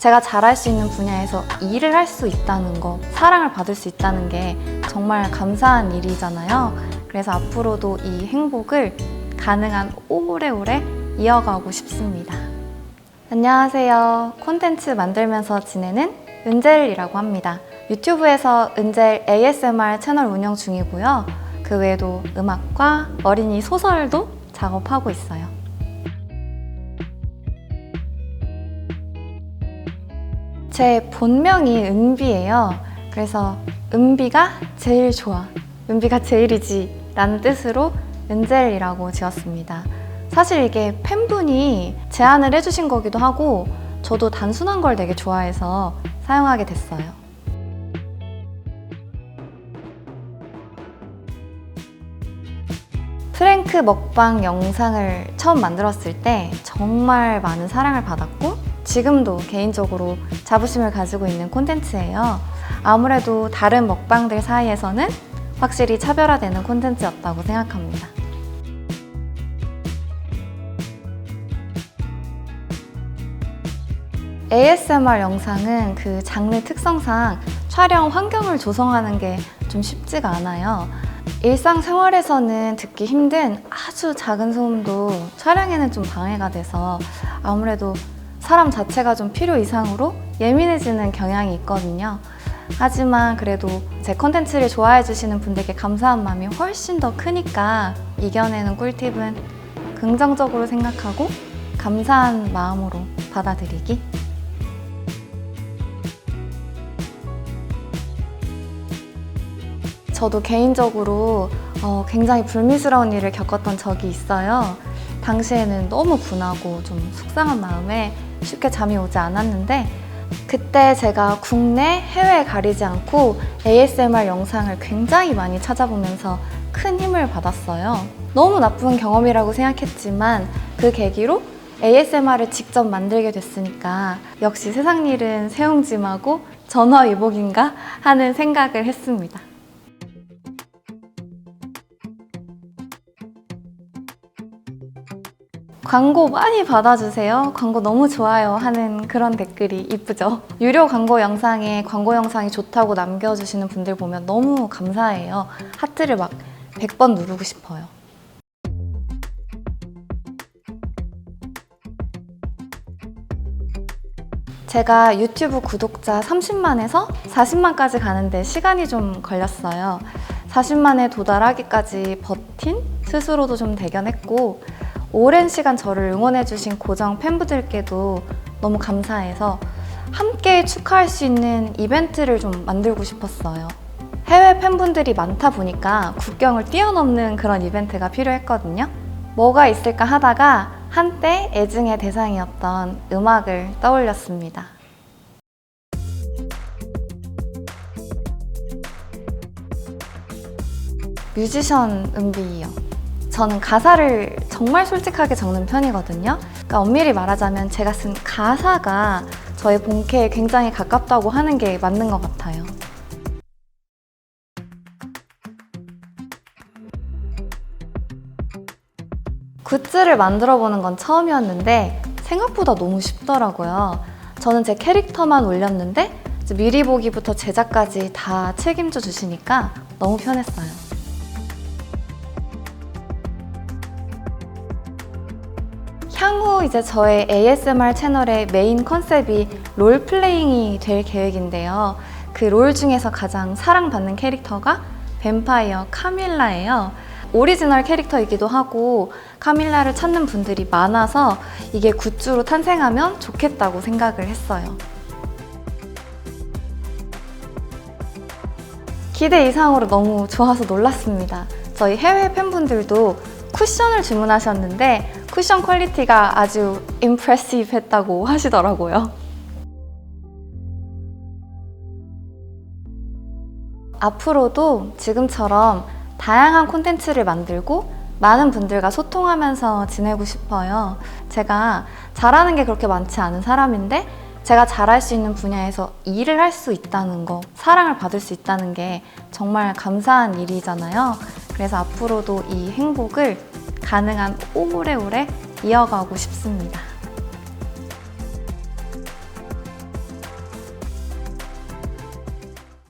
제가 잘할 수 있는 분야에서 일을 할 수 있다는 거, 사랑을 받을 수 있다는 게 정말 감사한 일이잖아요. 그래서 앞으로도 이 행복을 가능한 오래오래 이어가고 싶습니다. 안녕하세요. 콘텐츠 만들면서 지내는 은젤이라고 합니다. 유튜브에서 은젤 ASMR 채널 운영 중이고요. 그 외에도 음악과 어린이 소설도 작업하고 있어요. 제 본명이 은비예요. 그래서 은비가 제일 좋아. 은비가 제일이지. 라는 뜻으로 은젤이라고 지었습니다. 사실 이게 팬분이 제안을 해주신 거기도 하고 저도 단순한 걸 되게 좋아해서 사용하게 됐어요. 프랭크 먹방 영상을 처음 만들었을 때 정말 많은 사랑을 받았고 지금도 개인적으로 자부심을 가지고 있는 콘텐츠예요. 아무래도 다른 먹방들 사이에서는 확실히 차별화되는 콘텐츠였다고 생각합니다. ASMR 영상은 그 장르 특성상 촬영 환경을 조성하는 게 좀 쉽지가 않아요. 일상생활에서는 듣기 힘든 아주 작은 소음도 촬영에는 좀 방해가 돼서 아무래도 사람 자체가 좀 필요 이상으로 예민해지는 경향이 있거든요. 하지만 그래도 제 컨텐츠를 좋아해 주시는 분들께 감사한 마음이 훨씬 더 크니까 이겨내는 꿀팁은 긍정적으로 생각하고 감사한 마음으로 받아들이기. 저도 개인적으로 어, 굉장히 불미스러운 일을 겪었던 적이 있어요. 당시에는 너무 분하고 좀 속상한 마음에 쉽게 잠이 오지 않았는데 그때 제가 국내, 해외 가리지 않고 ASMR 영상을 굉장히 많이 찾아보면서 큰 힘을 받았어요. 너무 나쁜 경험이라고 생각했지만 그 계기로 ASMR을 직접 만들게 됐으니까 역시 세상 일은 세웅짐하고 전화위복인가 하는 생각을 했습니다. 광고 많이 받아주세요. 광고 너무 좋아요 하는 그런 댓글이 이쁘죠. 유료 광고 영상에 광고 영상이 좋다고 남겨주시는 분들 보면 너무 감사해요. 하트를 막 100번 누르고 싶어요. 제가 유튜브 구독자 30만에서 40만까지 가는데 시간이 좀 걸렸어요. 40만에 도달하기까지 버틴 스스로도 좀 대견했고 오랜 시간 저를 응원해주신 고정 팬분들께도 너무 감사해서 함께 축하할 수 있는 이벤트를 좀 만들고 싶었어요. 해외 팬분들이 많다 보니까 국경을 뛰어넘는 그런 이벤트가 필요했거든요. 뭐가 있을까 하다가 한때 애증의 대상이었던 음악을 떠올렸습니다. 뮤지션 은비요. 저는 가사를 정말 솔직하게 적는 편이거든요. 그러니까 엄밀히 말하자면 제가 쓴 가사가 저의 본캐에 굉장히 가깝다고 하는 게 맞는 것 같아요. 굿즈를 만들어 보는 건 처음이었는데 생각보다 너무 쉽더라고요. 저는 제 캐릭터만 올렸는데 미리 보기부터 제작까지 다 책임져 주시니까 너무 편했어요. 향후 이제 저의 ASMR 채널의 메인 컨셉이 롤플레잉이 될 계획인데요. 그 롤 중에서 가장 사랑받는 캐릭터가 뱀파이어 카밀라예요. 오리지널 캐릭터이기도 하고 카밀라를 찾는 분들이 많아서 이게 굿즈로 탄생하면 좋겠다고 생각을 했어요. 기대 이상으로 너무 좋아서 놀랐습니다. 저희 해외 팬분들도 쿠션을 주문하셨는데 쿠션 퀄리티가 아주 임프레시브 했다고 하시더라고요. 앞으로도 지금처럼 다양한 콘텐츠를 만들고 많은 분들과 소통하면서 지내고 싶어요. 제가 잘하는 게 그렇게 많지 않은 사람인데 제가 잘할 수 있는 분야에서 일을 할 수 있다는 거, 사랑을 받을 수 있다는 게 정말 감사한 일이잖아요. 그래서 앞으로도 이 행복을 가능한 오래오래 이어가고 싶습니다.